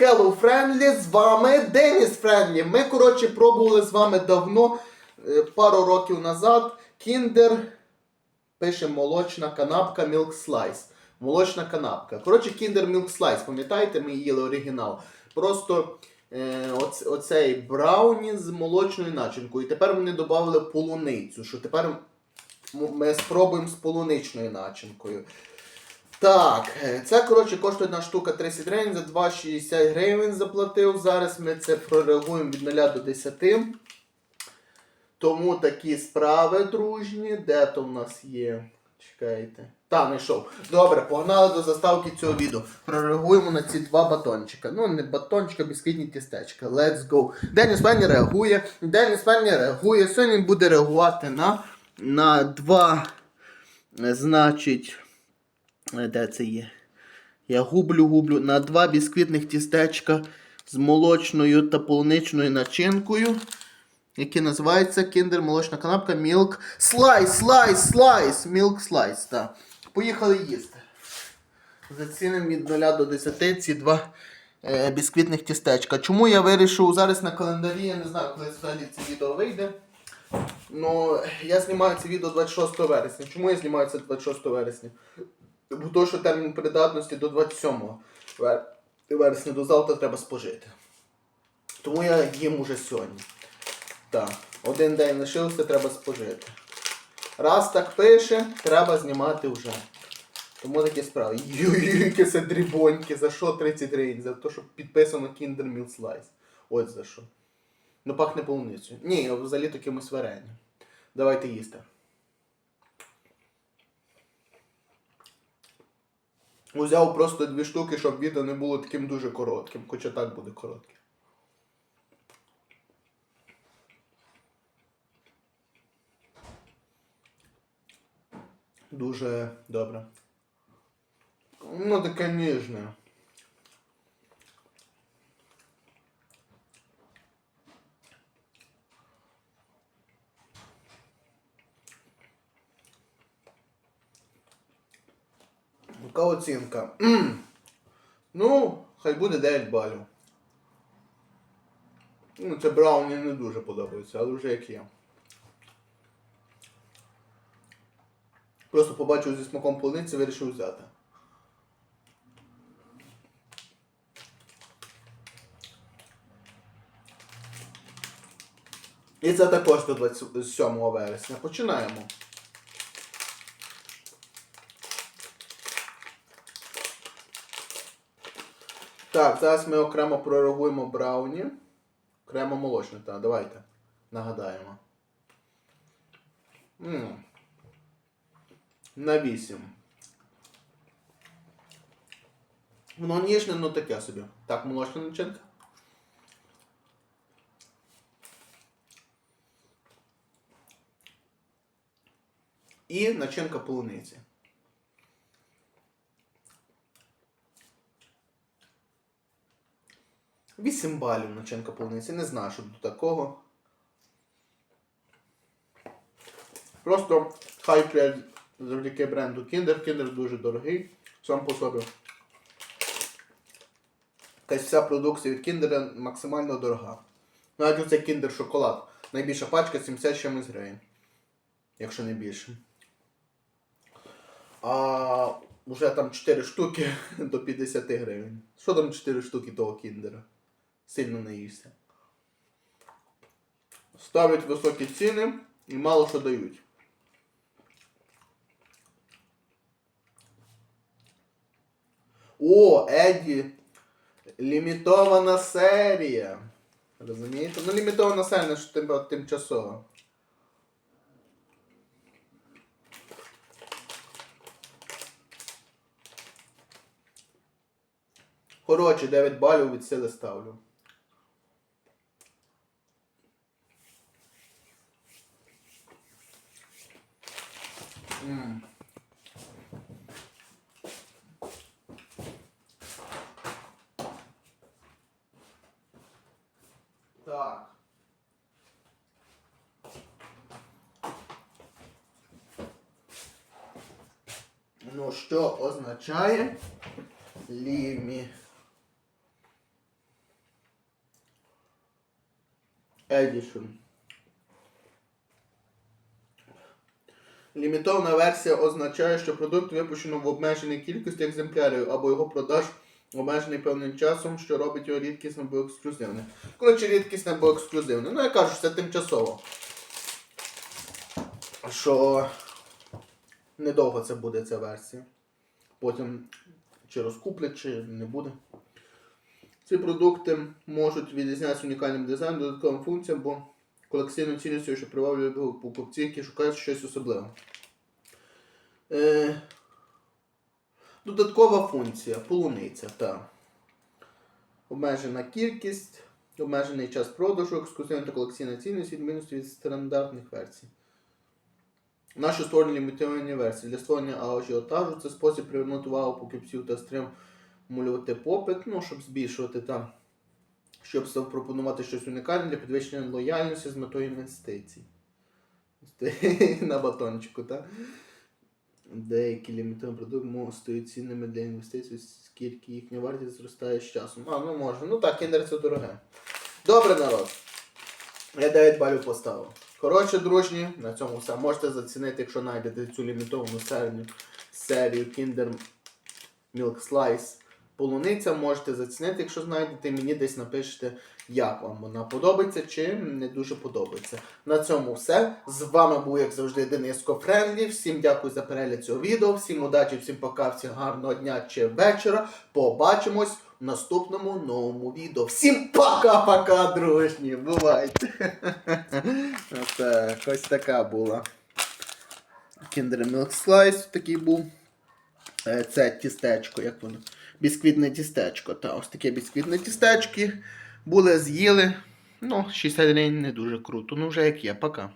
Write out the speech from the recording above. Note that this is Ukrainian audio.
Hello Friendly, з вами Деніс Френдлі. Ми, коротше, пробували з вами давно, е, пару років назад, Kinder, пише молочна канапка Milk Slice. Молочна канапка. Коротше, Kinder Milk Slice, пам'ятаєте, ми їли оригінал. Просто е, оц, оцей брауні з молочною начинкою. І тепер вони додали полуницю, що тепер ми спробуємо з полуничною начинкою. Так, е, це коротше коштує одна штука 30 гривень, за 2,60 гривень заплатив. Зараз ми це прореагуємо від 0 до 10. Тому такі справи дружні. Де то в нас є? Чекайте. Та, знайшов. Добре, погнали до заставки цього відео. Прореагуємо на ці два батончика. Ну, не батончика, бісквітні тістечка. Let's go. Деніс Пенні реагує. Деніс Пенні реагує. Сьогодні буде реагувати на, на два, значить. Е, Де це є? Я гублю, гублю на два бісквітних тістечка з молочною та полуничною начинкою, які називаються Kinder молочна канапка Milk Slice, Slice, Slice, Milk Slice. Так. Поїхали їсти. Зацінимо від 0 до 10 ці два е, бісквітних тістечка. Чому я вирішив зараз на календарі, я не знаю, коли взагалі це відео вийде. Ну, я знімаю це відео 26 вересня. Чому я знімаю це 26 вересня? Бо то, що термін придатності до 27 вересня, до завтра треба спожити. Тому я їм уже сьогодні. Так, один день лишився, треба спожити. Раз так пише, треба знімати вже. Тому такі справи. Юй, яке це дрібоньки, за що 30 гривень? За те, що підписано Kinder Meal Slice. Ось за що. Ну пахне полуницею. Ні, взагалі то кимось варенням. Давайте їсти. Узяв просто дві штуки, щоб відео не було таким дуже коротким, хоча так буде коротке. Дуже добре. Ну, таке ніжне. Яка оцінка? Ну, хай буде 9 балів. Ну, це брауні не дуже подобається, але вже як є. Просто побачив зі смаком полуниці, вирішив взяти. І це також до 27 вересня. Починаємо. Так, зараз ми окремо прореагуємо брауні. Окремо молочне, так, давайте. Нагадаємо. м На 8. Воно ніжне, ну таке собі. Так, молочна начинка. І начинка полуниці. Вісім балів начинка полуниці. Не знаю, що до такого. Просто хай 5 завдяки бренду Kinder. Kinder дуже дорогий. Сам по собі. Якась вся продукція від Kinder максимально дорога. Навіть оце Kinder шоколад. Найбільша пачка 70 чимось гривень. Якщо не більше. А вже там 4 штуки до 50 гривень. Що там 4 штуки того кіндера? Сильно наївся. Ставлять високі ціни і мало що дають. О, Еді! Лімітована серія. Розумієте? Ну, лімітована серія, що тим, тимчасово. Коротше, 9 балів від сили ставлю. ну, що означає лімі. Edition. Лімітована версія означає, що продукт випущено в обмеженій кількості екземплярів або його продаж обмежений певним часом, що робить його рідкісним або ексклюзивним. Коротше, рідкісне або ексклюзивне. Ну я кажу, це тимчасово. Що недовго це буде ця версія. Потім чи розкуплять, чи не буде. Ці продукти можуть відрізнятися унікальним дизайном, додатковим функціям або колекційною цінністю, що приваблює покупців, які шукають щось особливе. Е, додаткова функція полуниця. Та. Обмежена кількість, обмежений час продажу, ексклюзивна та колекційна цінність, відмінності від стандартних версій. Наші створені лімітовані версії. Для створення ажіотажу це спосіб привернути увагу покупців та стримулювати попит, ну, щоб збільшувати там, щоб запропонувати щось унікальне для підвищення лояльності з метою інвестицій. На батончику, так? Деякі лімітовані продукти стають цінними для інвестицій, скільки їхня вартість зростає з часом. А, ну можна. Ну так, кіндер це дороге. Добре, народ. Я 9 балів поставив. Коротше, дружні, на цьому все. Можете зацінити, якщо знайдете цю лімітовану серію, серію Kinder Milk Slice. Полуниця можете зацінити, якщо знайдете, мені десь напишете, як вам вона подобається чи не дуже подобається. На цьому все. З вами був, як завжди, Дениско Френлі. Всім дякую за перегляд цього відео. Всім удачі, всім пока, всім гарного дня чи вечора. Побачимось наступному новому відео. Всім пока-пока, дружні! Бувайте! Так, ось така була. Kinder Milk Slice такий був. Е, Це тістечко, як воно? Бісквітне тістечко. Та ось таке бісквітне тістечки. Були, з'їли. Ну, 60 гривень не дуже круто. Ну вже як є, пока.